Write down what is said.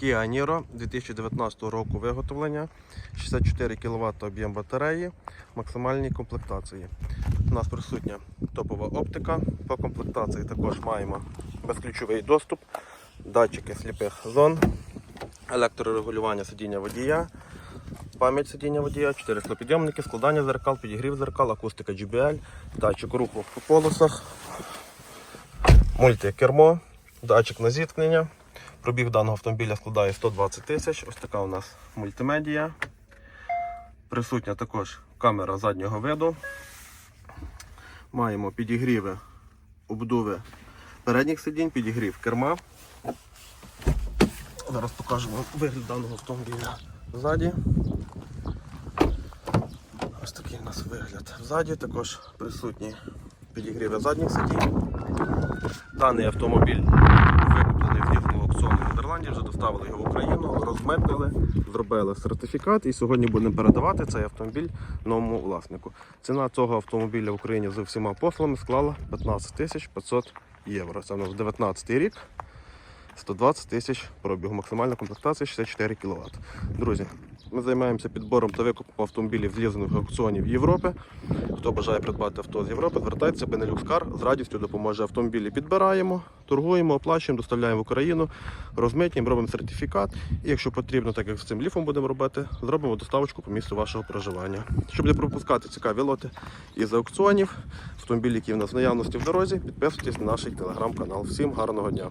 Kia Niro 2019 року виготовлення, 64 кВт об'єм батареї, максимальній комплектації. У нас присутня топова оптика. По комплектації також маємо безключовий доступ, датчики сліпих зон, електрорегулювання сидіння водія, пам'ять сидіння водія, 4 склопідйомники, складання зеркал, підігрів зеркал, акустика GBL, датчик руху по полосах, мультикермо, датчик на зіткнення. Пробіг даного автомобіля складає 120 тисяч. Ось така у нас мультимедія. Присутня також камера заднього виду. Маємо підігріви, обдуви передніх сидінь, підігрів керма. Зараз покажемо вигляд даного автомобіля ззаді. Ось такий у нас вигляд. Ззаді також присутні підігріви задніх сидінь. Даний автомобіль Україну, зробили сертифікат і сьогодні будемо передавати цей автомобіль новому власнику. Ціна цього автомобіля в Україні з всіма послами склала 15 тисяч 500 євро. Це у нас 19 рік. 120 тисяч пробігу, максимальна комплектація 64 кВт. Друзі, ми займаємося підбором та викупом автомобілів з лізингових аукціонів Європи. Хто бажає придбати авто з Європи, звертайтеся Benelux Car, з радістю допоможе автомобілі. Підбираємо, торгуємо, оплачуємо, доставляємо в Україну, розмитнюємо, робимо сертифікат. І якщо потрібно, так як з цим ліфом будемо робити, зробимо доставочку по місцю вашого проживання. Щоб не пропускати цікаві лоти із аукціонів, автомобілі, які в нас в наявності в дорозі, підписуйтесь на наш телеграм-канал. Всім гарного дня!